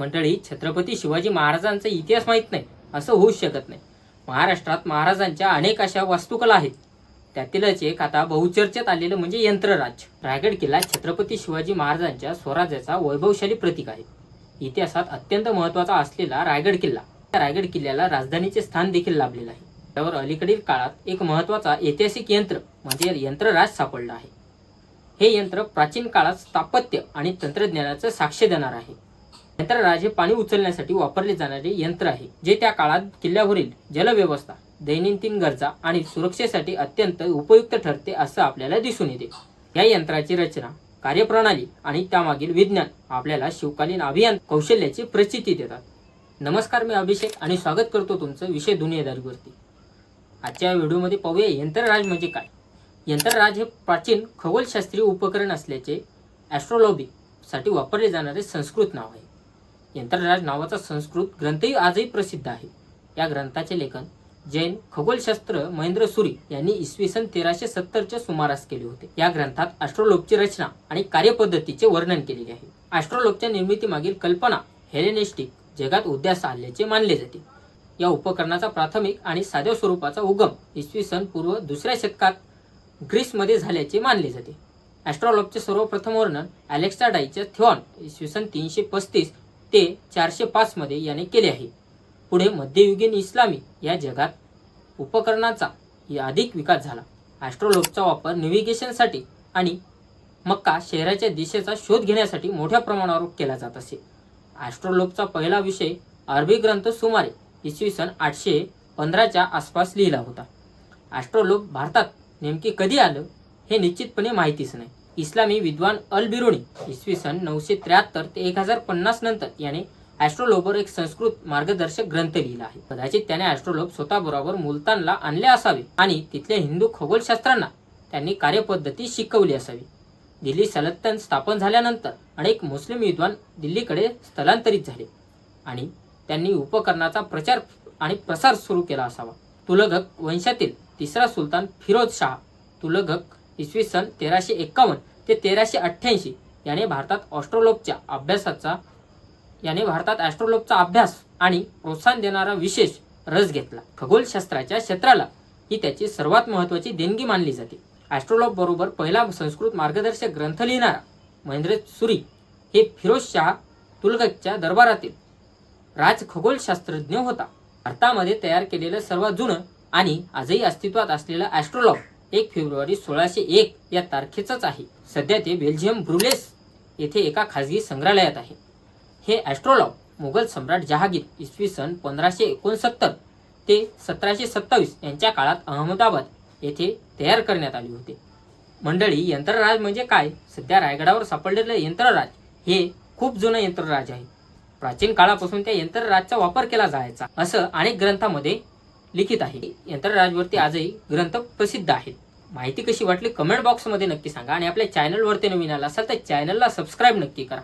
मंडळी छत्रपती शिवाजी महाराजांचा इतिहास माहीत नाही असं होऊच शकत नाही. महाराष्ट्रात महाराजांच्या अनेक अशा वास्तुकला आहेत. त्यातीलच एक आता बहुचर्चेत आलेलं म्हणजे यंत्रराज. रायगड किल्ला छत्रपती शिवाजी महाराजांच्या स्वराज्याचा वैभवशाली प्रतीक आहे. इतिहासात अत्यंत महत्त्वाचा असलेला रायगड किल्ला. त्या रायगड किल्ल्याला राजधानीचे स्थान देखील लाभलेलं आहे. त्यावर अलीकडील काळात एक महत्त्वाचा ऐतिहासिक यंत्र म्हणजे यंत्रराज सापडलं आहे. हे यंत्र प्राचीन काळात स्थापत्य आणि तंत्रज्ञानाचं साक्ष देणार आहे. यंत्रराज हे पाणी उचलण्यासाठी वापरले जाणारे यंत्र आहे जे त्या काळात किल्ल्यावरील जलव्यवस्था दैनंदिन गरजा आणि सुरक्षेसाठी अत्यंत उपयुक्त ठरते असं आपल्याला दिसून येते. या यंत्राची रचना कार्यप्रणाली आणि त्यामागील विज्ञान आपल्याला शिवकालीन अभियान कौशल्याची प्रचिती देतात. नमस्कार मी अभिषेक आणि स्वागत करतो तुमचं विषय दुनियादारीवरती. आजच्या व्हिडिओमध्ये पाहूया यंत्रराज म्हणजे काय? यंत्रराज हे प्राचीन खगोलशास्त्रीय उपकरण असल्याचे ॲस्ट्रॉलॉबी साठी वापरले जाणारे संस्कृत नाव आहे. यंत्रराज नावाचा संस्कृत ग्रंथही आजही प्रसिद्ध आहे. या ग्रंथाचे लेखन जैन खगोलशास्त्र महेंद्र सुरी यांनी इसवी सन तेराशे सत्तरच्या सुमारास केले होते. या ग्रंथात ॲस्ट्रोलोबची रचना आणि कार्यपद्धतीचे वर्णन केलेले आहे. ॲस्ट्रोलोबच्या निर्मितीमागील कल्पना हेलेनिस्टिक जगात उद्यास आल्याचे मानले जाते. या उपकरणाचा प्राथमिक आणि साध्या स्वरूपाचा उगम इसवी सन पूर्व दुसऱ्या शतकात ग्रीसमध्ये झाल्याचे मानले जाते. ॲस्ट्रॉलॉपचे सर्वप्रथम वर्णन अलेक्साडाईच्या थिऑन इसवी सन तीनशे पस्तीस ते चारशे पाचमध्ये याने केले आहे. पुढे मध्ययुगीन इस्लामी या जगात उपकरणाचा अधिक विकास झाला. ॲस्ट्रोलोबचा वापर नेव्हिगेशनसाठी आणि मक्का शहराच्या दिशेचा शोध घेण्यासाठी मोठ्या प्रमाणावर केला जात असे. ॲस्ट्रोलोबचा पहिला विषय अरबी ग्रंथ सुमारे इसवी सन आठशे पंधराच्या आसपास लिहिला होता. ॲस्ट्रोलोब भारतात नेमके कधी आलं हे निश्चितपणे माहितीच नाही. इस्लामी विद्वान अल बिरुणी इसवी सन नऊशे त्र्याहत्तर ते एक हजार पन्नास नंतर याने ॲस्ट्रोलोबवर एक संस्कृत मार्गदर्शक ग्रंथ लिहिला आहे. कदाचित त्याने ॲस्ट्रोलोब स्वतःबरोबर मुलतानला आणले असावे आणि तिथल्या हिंदू खगोलशास्त्रांना त्यांनी कार्यपद्धती शिकवली असावी. दिल्ली सलत्तन स्थापन झाल्यानंतर अनेक मुस्लिम विद्वान दिल्लीकडे स्थलांतरित झाले आणि त्यांनी उपकरणाचा प्रचार आणि प्रसार सुरू केला असावा. तुलघक वंशातील तिसरा सुलतान फिरोज शाह तुलघक इसवी सन तेराशे एक्कावन्न ते तेराशे अठ्ठ्याऐंशी याने भारतात ऑस्ट्रोलोपच्या अभ्यासाचा याने भारतात ॲस्ट्रोलोबचा अभ्यास आणि प्रोत्साहन देणारा विशेष रस घेतला. खगोलशास्त्राच्या क्षेत्राला ही त्याची सर्वात महत्वाची देणगी मानली जाते. ॲस्ट्रोलोब बरोबर पहिला संस्कृत मार्गदर्शक ग्रंथ लिहिणारा महेंद्र सुरी हे फिरोज शाह तुलगकच्या दरबारातील राज खगोलशास्त्रज्ञ होता. भारतामध्ये तयार केलेलं सर्वात जुनं आणि आजही अस्तित्वात असलेलं ॲस्ट्रोलॉब एक फेब्रुवारी सोळाशे एक या तारखेचंच आहे. सध्या ते बेल्जियम ब्रुलेस येथे एका खाजगी संग्रहालयात आहे. हे ॲस्ट्रोलॉब मुघल सम्राट जहागीर इसवी सन पंधराशे एकोणसत्तर ते सतराशे सत्तावीस यांच्या काळात अहमदाबाद येथे तयार करण्यात आले होते. मंडळी यंत्रराज म्हणजे काय? सध्या रायगडावर सापडलेलं यंत्रराज हे खूप जुनं यंत्रराज आहे. प्राचीन काळापासून त्या यंत्रराजचा वापर केला जायचा असं अनेक ग्रंथामध्ये लिखित आहे. यंत्रराजवरती आजही ग्रंथ प्रसिद्ध आहेत. माहिती कशी वाटली? कमेंट बॉक्समध्ये नक्की सांगा आणि आपल्या चॅनलवरती नवीन आला असाल तर चॅनलला सबस्क्राईब नक्की करा.